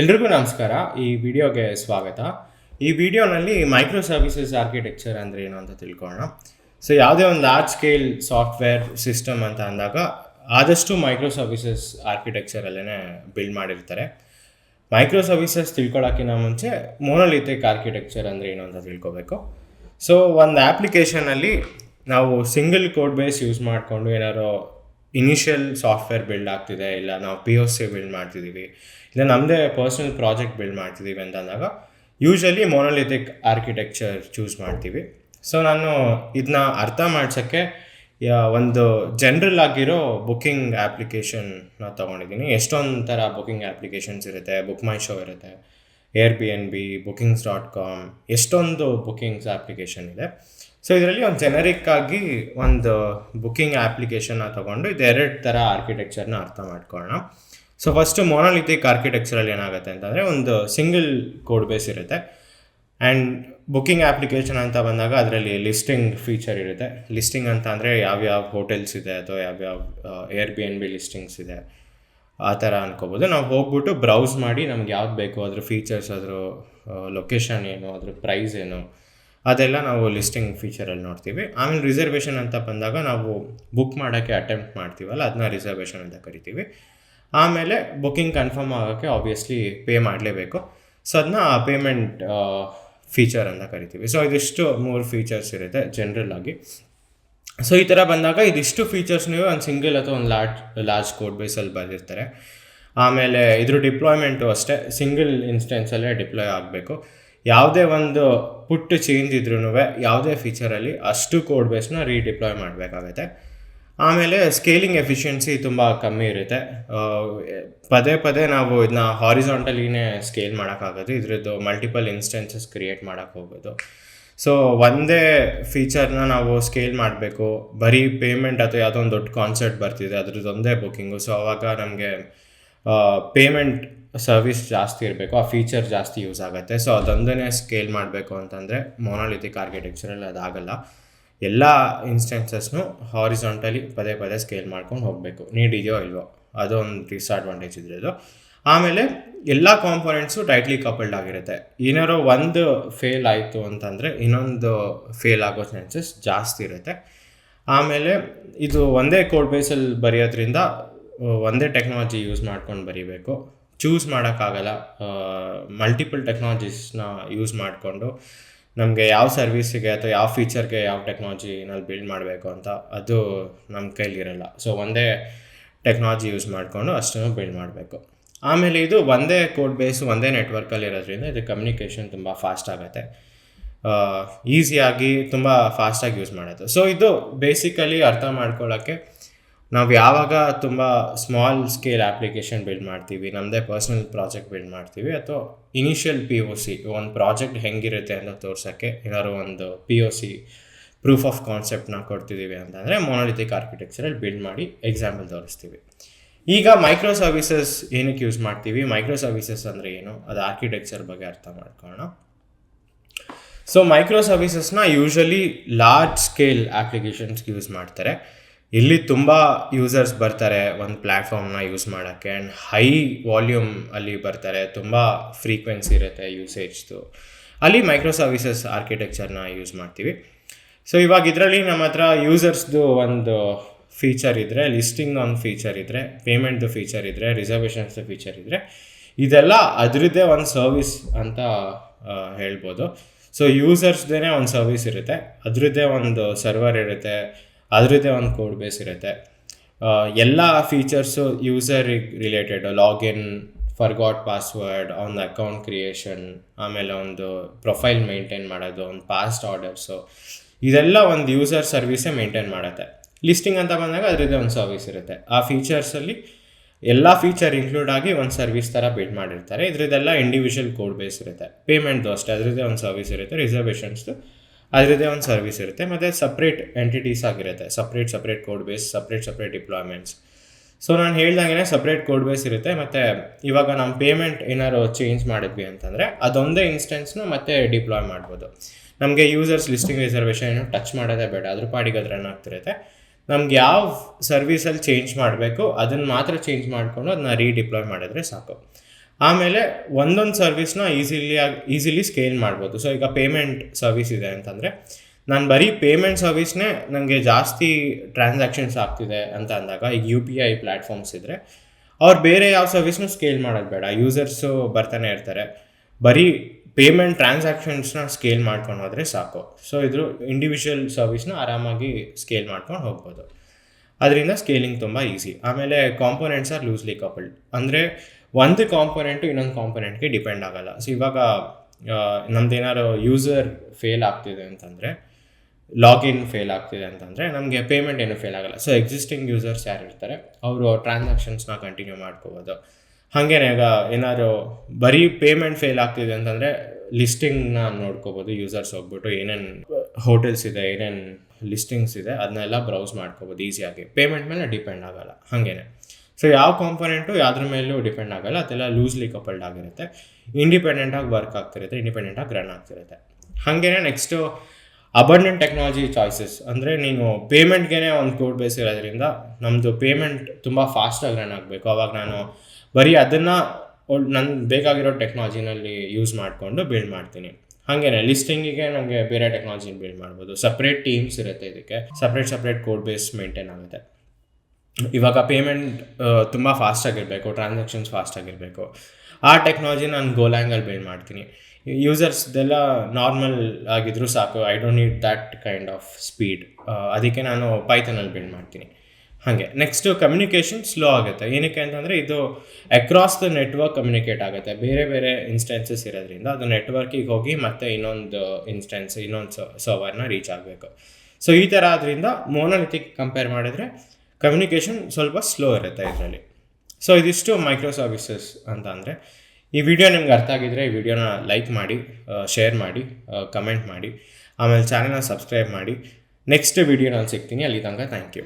ಎಲ್ರಿಗೂ ನಮಸ್ಕಾರ. ಈ ವಿಡಿಯೋಗೆ ಸ್ವಾಗತ. ಈ ವಿಡಿಯೋನಲ್ಲಿ ಮೈಕ್ರೋ ಸರ್ವಿಸಸ್ ಆರ್ಕಿಟೆಕ್ಚರ್ ಅಂದರೆ ಏನು ಅಂತ ತಿಳ್ಕೊಳ್ಳೋಣ. ಸೊ ಯಾವುದೇ ಒಂದು ಲಾರ್ಜ್ ಸ್ಕೇಲ್ ಸಾಫ್ಟ್ವೇರ್ ಸಿಸ್ಟಮ್ ಅಂತ ಅಂದಾಗ ಆದಷ್ಟು ಮೈಕ್ರೋ ಸರ್ವಿಸಸ್ ಆರ್ಕಿಟೆಕ್ಚರಲ್ಲೇ ಬಿಲ್ಡ್ ಮಾಡಿರ್ತಾರೆ. ಮೈಕ್ರೋ ಸರ್ವಿಸಸ್ ತಿಳ್ಕೊಳ್ಳೋಕ್ಕಿಂತ ಮುಂಚೆ ಮೋನೋಲಿಥಿಕ್ ಆರ್ಕಿಟೆಕ್ಚರ್ ಅಂದರೆ ಏನು ಅಂತ ತಿಳ್ಕೊಬೇಕು. ಸೊ ಒಂದು ಆ್ಯಪ್ಲಿಕೇಶನಲ್ಲಿ ನಾವು ಸಿಂಗಲ್ ಕೋಡ್ ಬೇಸ್ ಯೂಸ್ ಮಾಡಿಕೊಂಡು ಏನಾದ್ರು ಇನಿಷಿಯಲ್ ಸಾಫ್ಟ್ವೇರ್ ಬಿಲ್ಡ್ ಆಗ್ತಿದೆ, ಇಲ್ಲ ನಾವು ಪಿ ಒ ಸಿ ಬಿಲ್ಡ್ ಮಾಡ್ತಿದ್ದೀವಿ ಇಲ್ಲ ನಮ್ಮದೇ ಪರ್ಸ್ನಲ್ ಪ್ರಾಜೆಕ್ಟ್ ಬಿಲ್ಡ್ ಮಾಡ್ತಿದ್ದೀವಿ ಅಂತ ಅಂದಾಗ ಯೂಶ್ವಲಿ ಮೊನೊಲಿಥಿಕ್ ಆರ್ಕಿಟೆಕ್ಚರ್ ಚೂಸ್ ಮಾಡ್ತೀವಿ. ಸೊ ನಾನು ಇದನ್ನ ಅರ್ಥ ಮಾಡ್ಸೋಕ್ಕೆ ಒಂದು ಜನರಲ್ ಆಗಿರೋ ಬುಕ್ಕಿಂಗ್ ಆ್ಯಪ್ಲಿಕೇಶನ್ನ ತೊಗೊಂಡಿದ್ದೀನಿ. ಎಷ್ಟೊಂದು ಥರ ಬುಕ್ಕಿಂಗ್ ಆ್ಯಪ್ಲಿಕೇಶನ್ಸ್ ಇರುತ್ತೆ ಬುಕ್ ಮೈ ಶೋ ಇರುತ್ತೆ air B N B bookings dot com ಎಷ್ಟೊಂದು ಬುಕಿಂಗ್ಸ್ ಆ್ಯಪ್ಲಿಕೇಶನ್ ಇದೆ. ಸೊ ಇದರಲ್ಲಿ ಒಂದು ಜೆನರಿಕ್ ಆಗಿ ಒಂದು ಬುಕಿಂಗ್ ಆ್ಯಪ್ಲಿಕೇಶನ್ನ ತೊಗೊಂಡು ಇದು ಎರಡು ಥರ ಆರ್ಕಿಟೆಕ್ಚರ್ನ ಅರ್ಥ ಮಾಡ್ಕೊಳ್ಳೋಣ ಸೊ ಫಸ್ಟು ಮೊನಾಲಿಥಿಕ್ ಆರ್ಕಿಟೆಕ್ಚರಲ್ಲಿ ಏನಾಗುತ್ತೆ ಅಂತಂದರೆ ಒಂದು ಸಿಂಗಲ್ ಕೋಡ್ ಬೇಸ್ ಇರುತ್ತೆ. ಆ್ಯಂಡ್ ಬುಕ್ಕಿಂಗ್ ಆ್ಯಪ್ಲಿಕೇಶನ್ ಅಂತ ಬಂದಾಗ ಅದರಲ್ಲಿ ಲಿಸ್ಟಿಂಗ್ ಫೀಚರ್ ಇರುತ್ತೆ. ಲಿಸ್ಟಿಂಗ್ ಅಂತ ಅಂದರೆ ಯಾವ್ಯಾವ ಹೋಟೆಲ್ಸ್ ಇದೆ, ಅಥವಾ ಯಾವ್ಯಾವ air B N B listings ಇದೆ. ಆ ಥರ ಅನ್ಕೋಬೋದು. ನಾವು ಹೋಗ್ಬಿಟ್ಟು ಬ್ರೌಸ್ ಮಾಡಿ ನಮ್ಗೆ ಯಾವ್ದು ಬೇಕು, ಅದ್ರ ಫೀಚರ್ಸ್ ಅದ್ರ ಲೊಕೇಶನ್ ಏನು, ಅದ್ರ ಪ್ರೈಸ್ ಏನು, ಅದೆಲ್ಲ ನಾವು ಲಿಸ್ಟಿಂಗ್ ಫೀಚರಲ್ಲಿ ನೋಡ್ತೀವಿ. ಆಮೇಲೆ ರಿಸರ್ವೇಷನ್ ಅಂತ ಬಂದಾಗ ನಾವು ಬುಕ್ ಮಾಡೋಕ್ಕೆ ಅಟೆಂಪ್ಟ್ ಮಾಡ್ತೀವಲ್ಲ ಅದನ್ನ ರಿಸರ್ವೇಷನ್ ಅಂತ ಕರಿತೀವಿ. ಆಮೇಲೆ ಬುಕ್ಕಿಂಗ್ ಕನ್ಫರ್ಮ್ ಆಗೋಕ್ಕೆ ಆಬ್ವಿಯಸ್ಲಿ ಪೇ ಮಾಡಲೇಬೇಕು. ಸೊ ಅದನ್ನ ಪೇಮೆಂಟ್ ಫೀಚರ್ ಅಂತ ಕರಿತೀವಿ. ಸೊ ಇದಿಷ್ಟು ಮೂರು ಫೀಚರ್ಸ್ ಇರುತ್ತೆ ಜನ್ರಲ್ ಆಗಿ. ಸೊ ಈ ಥರ ಬಂದಾಗ ಇದಿಷ್ಟು ಫೀಚರ್ಸ್ ನೀವು ಒಂದು ಸಿಂಗಲ್ ಅಥವಾ ಒಂದು ಲಾರ್ಜ್ ಲಾರ್ಜ್ ಕೋಡ್ ಬೇಸಲ್ಲಿ ಬರೆದಿರ್ತಾರೆ. ಆಮೇಲೆ ಇದ್ರ ಡಿಪ್ಲಾಯ್ಮೆಂಟು ಅಷ್ಟೇ ಸಿಂಗಲ್ ಇನ್ಸ್ಟೆನ್ಸಲ್ಲೇ ಡಿಪ್ಲಾಯ್ ಆಗಬೇಕು. ಯಾವುದೇ ಒಂದು ಪುಟ್ಟ ಚೇಂಜ್ ಇದ್ರೂ ಯಾವುದೇ ಫೀಚರಲ್ಲಿ ಅಷ್ಟು ಕೋಡ್ ಬೇಸ್ನ ರೀಡಿಪ್ಲಾಯ್ ಮಾಡಬೇಕಾಗತ್ತೆ. ಆಮೇಲೆ ಸ್ಕೇಲಿಂಗ್ ಎಫಿಷಿಯನ್ಸಿ ತುಂಬ ಕಮ್ಮಿ ಇರುತ್ತೆ. ಪದೇ ಪದೇ ನಾವು ಇದನ್ನ ಹಾರಿಸಾಂಟಲಿನೇ ಸ್ಕೇಲ್ ಮಾಡೋಕ್ಕಾಗೋದು, ಇದರದ್ದು ಮಲ್ಟಿಪಲ್ ಇನ್ಸ್ಟೆನ್ಸಸ್ ಕ್ರಿಯೇಟ್ ಮಾಡೋಕ್ಕೆ ಹೋಗೋದು. ಸೊ ಒಂದೇ ಫೀಚರ್ನ ನಾವು ಸ್ಕೇಲ್ ಮಾಡಬೇಕು. ಬರೀ ಪೇಮೆಂಟ್ ಅಥವಾ ಯಾವುದೋ ಒಂದು ದೊಡ್ಡ ಕಾನ್ಸರ್ಟ್ ಬರ್ತಿದೆ ಅದ್ರದ್ದು ಒಂದೇ ಬುಕ್ಕಿಂಗು ಸೊ ಆವಾಗ ನಮಗೆ ಪೇಮೆಂಟ್ ಸರ್ವಿಸ್ ಜಾಸ್ತಿ ಇರಬೇಕು. ಆ ಫೀಚರ್ ಜಾಸ್ತಿ ಯೂಸ್ ಆಗುತ್ತೆ. ಸೊ ಅದೊಂದನ್ನೇ ಸ್ಕೇಲ್ ಮಾಡಬೇಕು ಅಂತಂದರೆ ಮೊನಾಲಿಥಿಕ್ ಆರ್ಕಿಟೆಕ್ಚರಲ್ಲಿ ಅದಾಗಲ್ಲ. ಎಲ್ಲ ಇನ್ಸ್ಟೆನ್ಸಸ್ನು ಹಾರಿಸಾಂಟಲಿ ಪದೇ ಪದೇ ಸ್ಕೇಲ್ ಮಾಡ್ಕೊಂಡು ಹೋಗಬೇಕು. ನೀಡಿದೆಯೋ ಇಲ್ವೋ, ಅದೊಂದು ಡಿಸ್ಅಡ್ವಾಂಟೇಜ್ ಇದ್ರದ್ದು. ಆಮೇಲೆ ಎಲ್ಲ ಕಾಂಪೊನೆಂಟ್ಸು ಟೈಟ್ಲಿ ಕಪಲ್ಡ್ ಆಗಿರುತ್ತೆ. ಏನಾರೋ ಒಂದು ಫೇಲ್ ಆಯಿತು ಅಂತಂದರೆ ಇನ್ನೊಂದು ಫೇಲ್ ಆಗೋ ಚಾನ್ಸಸ್ ಜಾಸ್ತಿ ಇರುತ್ತೆ. ಆಮೇಲೆ ಇದು ಒಂದೇ ಕೋಡ್ ಬೇಸಲ್ಲಿ ಬರೆಯೋದ್ರಿಂದ ಒಂದೇ ಟೆಕ್ನಾಲಜಿ ಯೂಸ್ ಮಾಡ್ಕೊಂಡು ಬರೀಬೇಕು. ಚೂಸ್ ಮಾಡೋಕ್ಕಾಗಲ್ಲ. ಮಲ್ಟಿಪಲ್ ಟೆಕ್ನಾಲಜೀಸ್ನ ಯೂಸ್ ಮಾಡಿಕೊಂಡು ನಮಗೆ ಯಾವ ಸರ್ವಿಸಿಗೆ ಅಥವಾ ಯಾವ ಫೀಚರ್ಗೆ ಯಾವ ಟೆಕ್ನಾಲಜಿನಲ್ಲಿ ಬಿಲ್ಡ್ ಮಾಡಬೇಕು ಅಂತ ಅದು ನಮ್ಮ ಕೈಲಿರಲ್ಲ. ಸೊ ಒಂದೇ ಟೆಕ್ನಾಲಜಿ ಯೂಸ್ ಮಾಡಿಕೊಂಡು ಅಷ್ಟನ್ನು ಬಿಲ್ಡ್ ಮಾಡಬೇಕು. ಆಮೇಲೆ ಇದು ಒಂದೇ ಕೋಡ್ ಬೇಸ್ ಒಂದೇ ನೆಟ್ವರ್ಕಲ್ಲಿ ಇರೋದ್ರಿಂದ ಇದು ಕಮ್ಯುನಿಕೇಷನ್ ತುಂಬ ಫಾಸ್ಟ್ ಆಗುತ್ತೆ. ಈಸಿಯಾಗಿ ತುಂಬ ಫಾಸ್ಟಾಗಿ ಯೂಸ್ ಮಾಡೋದು ಸೊ ಇದು ಬೇಸಿಕಲಿ ಅರ್ಥ ಮಾಡ್ಕೊಳ್ಳೋಕ್ಕೆ ನಾವು ಯಾವಾಗ ತುಂಬ ಸ್ಮಾಲ್ ಸ್ಕೇಲ್ ಆ್ಯಪ್ಲಿಕೇಶನ್ ಬಿಲ್ಡ್ ಮಾಡ್ತೀವಿ ನಮ್ಮದೇ ಪರ್ಸ್ನಲ್ ಪ್ರಾಜೆಕ್ಟ್ ಬಿಲ್ಡ್ ಮಾಡ್ತೀವಿ, ಅಥವಾ ಇನಿಷಿಯಲ್ ಪಿ ಒ ಸಿ ಒಂದು ಪ್ರಾಜೆಕ್ಟ್ ಹೆಂಗಿರುತ್ತೆ ಅಂತ ತೋರ್ಸೋಕ್ಕೆ ಏನಾದ್ರು ಒಂದು P O C proof of ಕಾನ್ಸೆಪ್ಟ್ನ ಕೊಡ್ತಿದ್ದೀವಿ ಅಂತಂದರೆ ಮೊನೋಲಿಥಿಕ್ ಆರ್ಕಿಟೆಕ್ಚರಲ್ಲಿ ಬಿಲ್ಡ್ ಮಾಡಿ ಎಕ್ಸಾಂಪಲ್ ತೋರಿಸ್ತೀವಿ. ಈಗ ಮೈಕ್ರೋ ಸರ್ವಿಸಸ್ ಏನಕ್ಕೆ ಯೂಸ್ ಮಾಡ್ತೀವಿ? ಮೈಕ್ರೋ ಸರ್ವಿಸಸ್ ಅಂದರೆ ಏನು? ಅದು ಆರ್ಕಿಟೆಕ್ಚರ್ ಬಗ್ಗೆ ಅರ್ಥ ಮಾಡ್ಕೊಳ್ಳೋಣ. ಸೊ ಮೈಕ್ರೋ ಸರ್ವಿಸಸ್ನ ಯೂಶಲಿ ಲಾರ್ಜ್ ಸ್ಕೇಲ್ ಆ್ಯಪ್ಲಿಕೇಶನ್ಸ್ಗೆ ಯೂಸ್ ಮಾಡ್ತಾರೆ. ಇಲ್ಲಿ ತುಂಬ ಯೂಸರ್ಸ್ ಬರ್ತಾರೆ ಒಂದು ಪ್ಲ್ಯಾಟ್ಫಾರ್ಮ್ನ ಯೂಸ್ ಮಾಡೋಕ್ಕೆ ಆ್ಯಂಡ್ ಹೈ ವಾಲ್ಯೂಮ್ ಅಲ್ಲಿ ಬರ್ತಾರೆ. ತುಂಬ ಫ್ರೀಕ್ವೆನ್ಸಿ ಇರುತ್ತೆ ಯೂಸೇಜ್ದು ಅಲ್ಲಿ ಮೈಕ್ರೋ ಸರ್ವಿಸಸ್ ಆರ್ಕಿಟೆಕ್ಚರ್ನ ಯೂಸ್ ಮಾಡ್ತೀವಿ. ಸೊ ಇವಾಗ ಇದರಲ್ಲಿ ನಮ್ಮ ಹತ್ರ ಯೂಸರ್ಸ್ದು ಒಂದು ಫೀಚರ್ ಇದ್ದರೆ ಲಿಸ್ಟಿಂಗ್ ಒಂದು ಫೀಚರ್ ಇದ್ದರೆ ಪೇಮೆಂಟ್ದು ಫೀಚರ್ ಇದ್ದರೆ ರಿಸರ್ವೇಷನ್ಸ್ದು ಫೀಚರ್ ಇದ್ದರೆ ಇದೆಲ್ಲ ಅದರದ್ದೇ ಒಂದು ಸರ್ವಿಸ್ ಅಂತ ಹೇಳ್ಬೋದು. ಸೊ ಯೂಸರ್ಸ್ದೇ ಒಂದು ಸರ್ವಿಸ್ ಇರುತ್ತೆ. ಅದರದ್ದೇ ಒಂದು ಸರ್ವರ್ ಇರುತ್ತೆ. ಅದರದ್ದೇ ಒಂದು ಕೋಡ್ ಬೇಸ್ ಇರುತ್ತೆ. ಎಲ್ಲ ಫೀಚರ್ಸು ಯೂಸರಿಗೆ ರಿಲೇಟೆಡ್ ಲಾಗಿನ್ ಫರ್ಗಾಟ್ ಪಾಸ್ವರ್ಡ್ ಒಂದು ಅಕೌಂಟ್ ಕ್ರಿಯೇಷನ್ ಆಮೇಲೆ ಒಂದು ಪ್ರೊಫೈಲ್ ಮೇಂಟೈನ್ ಮಾಡೋದು, ಒಂದು ಪಾಸ್ಟ್ ಆರ್ಡರ್ಸು ಇದೆಲ್ಲ ಒಂದು ಯೂಸರ್ ಸರ್ವಿಸೇ ಮೇಂಟೈನ್ ಮಾಡುತ್ತೆ. ಲಿಸ್ಟಿಂಗ್ ಅಂತ ಬಂದಾಗ ಅದರದ್ದೇ ಒಂದು ಸರ್ವಿಸ್ ಇರುತ್ತೆ. ಆ ಫೀಚರ್ಸಲ್ಲಿ ಎಲ್ಲ ಫೀಚರ್ ಇನ್ಕ್ಲೂಡ್ ಆಗಿ ಒಂದು ಸರ್ವಿಸ್ ಥರ ಬಿಲ್ಡ್ ಮಾಡಿರ್ತಾರೆ. ಇದ್ರದ್ದೆಲ್ಲ ಇಂಡಿವಿಜುವಲ್ ಕೋಡ್ ಬೇಸ್ ಇರುತ್ತೆ. ಪೇಮೆಂಟ್ದು ಅಷ್ಟೇ, ಅದರದ್ದೇ ಒಂದು ಸರ್ವಿಸ್ ಇರುತ್ತೆ. ರಿಸರ್ವೇಷನ್ಸ್ದು ಅದರದ್ದೇ ಒಂದು ಸರ್ವಿಸ್ ಇರುತ್ತೆ. ಮತ್ತು ಸಪ್ರೇಟ್ ಎಂಟಿಟೀಸ್ ಆಗಿರುತ್ತೆ. Separate separate code base separate separate deployments so ನಾನು ಹೇಳ್ದಂಗೆ ಸಪ್ರೇಟ್ ಕೋಡ್ ಬೇಸ್ ಇರುತ್ತೆ. ಮತ್ತು ಇವಾಗ ನಮ್ಮ ಪೇಮೆಂಟ್ ಏನಾದ್ರು ಚೇಂಜ್ ಮಾಡಿದ್ವಿ ಅಂತಂದರೆ ಅದೊಂದೇ ಇನ್ಸ್ಟೆನ್ಸ್ನ ಮತ್ತೆ ಡಿಪ್ಲಾಯ್ ಮಾಡ್ಬೋದು. ನಮಗೆ ಯೂಸರ್ಸ್ ಲಿಸ್ಟಿಂಗ್ ರಿಸರ್ವೇಷನ್ ಏನು ಟಚ್ ಮಾಡೋದೇ ಬೇಡ. ಅದ್ರ ಪಾಡಿಗೆ ಅದು ರನ್ ಆಗ್ತಿರುತ್ತೆ ನಮ್ಗೆ ಯಾವ ಸರ್ವಿಸಲ್ಲಿ ಚೇಂಜ್ ಮಾಡಬೇಕು, ಅದನ್ನು ಮಾತ್ರ ಚೇಂಜ್ ಮಾಡಿಕೊಂಡು ಅದನ್ನ ರೀಡಿಪ್ಲಾಯ್ ಮಾಡಿದ್ರೆ ಸಾಕು. ಆಮೇಲೆ ಒಂದೊಂದು ಸರ್ವಿಸ್ನ ಈಸಿಲಿ ಈಸಿಲಿ ಸ್ಕೇಲ್ ಮಾಡ್ಬೋದು. ಸೊ ಈಗ ಪೇಮೆಂಟ್ ಸರ್ವಿಸ್ ಇದೆ ಅಂತಂದರೆ, ನಾನು ಬರೀ ಪೇಮೆಂಟ್ ಸರ್ವಿಸ್ನೇ ನನಗೆ ಜಾಸ್ತಿ ಟ್ರಾನ್ಸಾಕ್ಷನ್ಸ್ ಆಗ್ತಿದೆ ಅಂತ ಅಂದಾಗ, ಈಗ ಯು ಪಿ ಐ ಪ್ಲ್ಯಾಟ್ಫಾರ್ಮ್ಸ್ ಇದ್ದರೆ ಅವ್ರು ಬೇರೆ ಯಾವ ಸರ್ವಿಸ್ನೂ ಸ್ಕೇಲ್ ಮಾಡೋದು ಬೇಡ. ಯೂಸರ್ಸು ಬರ್ತಾನೆ ಇರ್ತಾರೆ. ಬರೀ ಪೇಮೆಂಟ್ ಟ್ರಾನ್ಸಾಕ್ಷನ್ಸ್ನ ಸ್ಕೇಲ್ ಮಾಡ್ಕೊಂಡು ಹೋದರೆ ಸಾಕು. ಸೊ ಇದ್ರ ಇಂಡಿವಿಜುವಲ್ ಸರ್ವಿಸ್ನ ಆರಾಮಾಗಿ ಸ್ಕೇಲ್ ಮಾಡ್ಕೊಂಡು ಹೋಗ್ಬೋದು. ಅದರಿಂದ ಸ್ಕೇಲಿಂಗ್ ತುಂಬ ಈಸಿ ಆಮೇಲೆ ಕಾಂಪೊನೆಂಟ್ಸ್ ಆರ್ ಲೂಸ್ಲಿ ಕಪಲ್ಡ್ ಅಂದರೆ ಒಂದು ಕಾಂಪೊನೆಂಟು ಇನ್ನೊಂದು ಕಾಂಪೊನೆಂಟ್ಗೆ ಡಿಪೆಂಡ್ ಆಗಲ್ಲ. ಸೊ ಇವಾಗ ನಮ್ದೇನಾದ್ರು ಯೂಸರ್ ಫೇಲ್ ಆಗ್ತಿದೆ ಅಂತಂದರೆ ಲಾಗಿನ್ ಫೇಲ್ ಆಗ್ತಿದೆ ಅಂತಂದರೆ, ನಮಗೆ ಪೇಮೆಂಟ್ ಏನೂ ಫೇಲ್ ಆಗಲ್ಲ. ಸೊ ಎಕ್ಸಿಸ್ಟಿಂಗ್ ಯೂಸರ್ಸ್ ಯಾರು ಇರ್ತಾರೆ ಅವರು ಟ್ರಾನ್ಸಾಕ್ಷನ್ಸ್ನ ಕಂಟಿನ್ಯೂ ಮಾಡ್ಕೋಬೋದು. ಹಾಗೇನೆ ಈಗ ಏನಾದರೂ ಬರೀ ಪೇಮೆಂಟ್ ಫೇಲ್ ಆಗ್ತಿದೆ ಅಂತಂದರೆ ಲಿಸ್ಟಿಂಗ್ನ ನೋಡ್ಕೋಬೋದು ಯೂಸರ್ಸ್ ಹೋಗ್ಬಿಟ್ಟು ಏನೇನು ಹೋಟೆಲ್ಸ್ ಇದೆ, ಏನೇನು ಲಿಸ್ಟಿಂಗ್ಸ್ ಇದೆ ಅದನ್ನೆಲ್ಲ ಬ್ರೌಸ್ ಮಾಡ್ಕೋಬೋದು ಈಸಿಯಾಗಿ ಪೇಮೆಂಟ್ ಮೇಲೆ ಡಿಪೆಂಡ್ ಆಗೋಲ್ಲ, ಹಾಗೇನೆ. ಸೊ ಯಾವ ಕಾಂಪೊನೆಂಟು ಯಾವ್ದ್ರ ಮೇಲೂ ಡಿಪೆಂಡ್ ಆಗೋಲ್ಲ, ಅದೆಲ್ಲ ಲೂಸ್ಲಿ ಕಪಲ್ಡ್ ಆಗಿರುತ್ತೆ. ಇಂಡಿಪೆಂಡೆಂಟಾಗಿ ವರ್ಕ್ ಆಗ್ತಿರುತ್ತೆ ಇಂಡಿಪೆಂಡೆಂಟಾಗಿ ರನ್ ಆಗ್ತಿರುತ್ತೆ. ಹಾಗೇನೆ ನೆಕ್ಸ್ಟು ಅಬಂಡೆಂಟ್ ಟೆಕ್ನಾಲಜಿ ಚಾಯ್ಸಸ್ ಅಂದರೆ ನೀನು ಪೇಮೆಂಟ್ಗೆ ಒಂದು ಕೋಡ್ ಬೇಸ್ ಇರೋದ್ರಿಂದ ನಮ್ಮದು ಪೇಮೆಂಟ್ ತುಂಬ ಫಾಸ್ಟಾಗಿ ರನ್ ಆಗಬೇಕು. ಅವಾಗ ನಾನು ಬರೀ ಅದನ್ನು ನನ್ನ ಬೇಕಾಗಿರೋ ಟೆಕ್ನಾಲಜಿನಲ್ಲಿ ಯೂಸ್ ಮಾಡಿಕೊಂಡು ಬಿಲ್ಡ್ ಮಾಡ್ತೀನಿ. ಹಾಗೇನೆ ಲಿಸ್ಟಿಂಗಿಗೆ ನನಗೆ ಬೇರೆ ಟೆಕ್ನಾಲಜಿ ಬಿಲ್ಡ್ ಮಾಡ್ಬೋದು. ಸಪ್ರೇಟ್ ಟೀಮ್ಸ್ ಇರುತ್ತೆ ಇದಕ್ಕೆ. Separate separate code base maintain ಆಗುತ್ತೆ. ಇವಾಗ ಪೇಮೆಂಟ್ ತುಂಬ ಫಾಸ್ಟಾಗಿರಬೇಕು ಟ್ರಾನ್ಸಾಕ್ಷನ್ಸ್ ಫಾಸ್ಟಾಗಿರಬೇಕು ಆ ಟೆಕ್ನಾಲಜಿ ನಾನು ಗೋಲ್ಯಾಂಗಲ್ಲಿ ಬಿಲ್ಡ್ ಮಾಡ್ತೀನಿ. ಯೂಸರ್ಸ್ದೆಲ್ಲ ನಾರ್ಮಲ್ ಆಗಿದ್ರು ಸಾಕು. I don't need that kind of speed ಅದಕ್ಕೆ ನಾನು ಪೈಥನಲ್ಲಿ ಬಿಲ್ಡ್ ಮಾಡ್ತೀನಿ. ಹಾಗೆ. ನೆಕ್ಸ್ಟು ಕಮ್ಯುನಿಕೇಷನ್ ಸ್ಲೋ ಆಗುತ್ತೆ. ಏನಕ್ಕೆ ಅಂತಂದರೆ ಇದು ಅಕ್ರಾಸ್ ದ ನೆಟ್ವರ್ಕ್ ಕಮ್ಯುನಿಕೇಟ್ ಆಗುತ್ತೆ. ಬೇರೆ ಬೇರೆ ಇನ್ಸ್ಟೆನ್ಸಸ್ ಇರೋದ್ರಿಂದ ಅದು ನೆಟ್ವರ್ಕಿಗೆ ಹೋಗಿ ಮತ್ತೆ ಇನ್ನೊಂದು ಇನ್ಸ್ಟೆನ್ಸ್ ಇನ್ನೊಂದು ಸರ್ವರ್ನ ರೀಚ್ ಆಗಬೇಕು. ಸೊ ಈ ಥರ ಆದ್ದರಿಂದ ಮೋನೋಲಿಥಿಕ್ ಕಂಪೇರ್ ಮಾಡಿದ್ರೆ ಕಮ್ಯುನಿಕೇಷನ್ ಸ್ವಲ್ಪ ಸ್ಲೋ ಇರುತ್ತೆ ಇದರಲ್ಲಿ. ಸೊ ಇದಿಷ್ಟು ಮೈಕ್ರೋ ಸರ್ವಿಸಸ್ ಅಂತ ಅಂದರೆ ಈ ವಿಡಿಯೋ ನಿಮ್ಗೆ ಅರ್ಥ ಆಗಿದ್ರೆ ಈ ವಿಡಿಯೋನ ಲೈಕ್ ಮಾಡಿ ಶೇರ್ ಮಾಡಿ ಕಮೆಂಟ್ ಮಾಡಿ. ಆಮೇಲೆ ಚಾನಲ್ನ ಸಬ್ಸ್ಕ್ರೈಬ್ ಮಾಡಿ. ನೆಕ್ಸ್ಟ್ ವಿಡಿಯೋ ನಾನು ಸಿಗ್ತೀನಿ. ಅಲ್ಲಿ ತನಕ ಥ್ಯಾಂಕ್ ಯು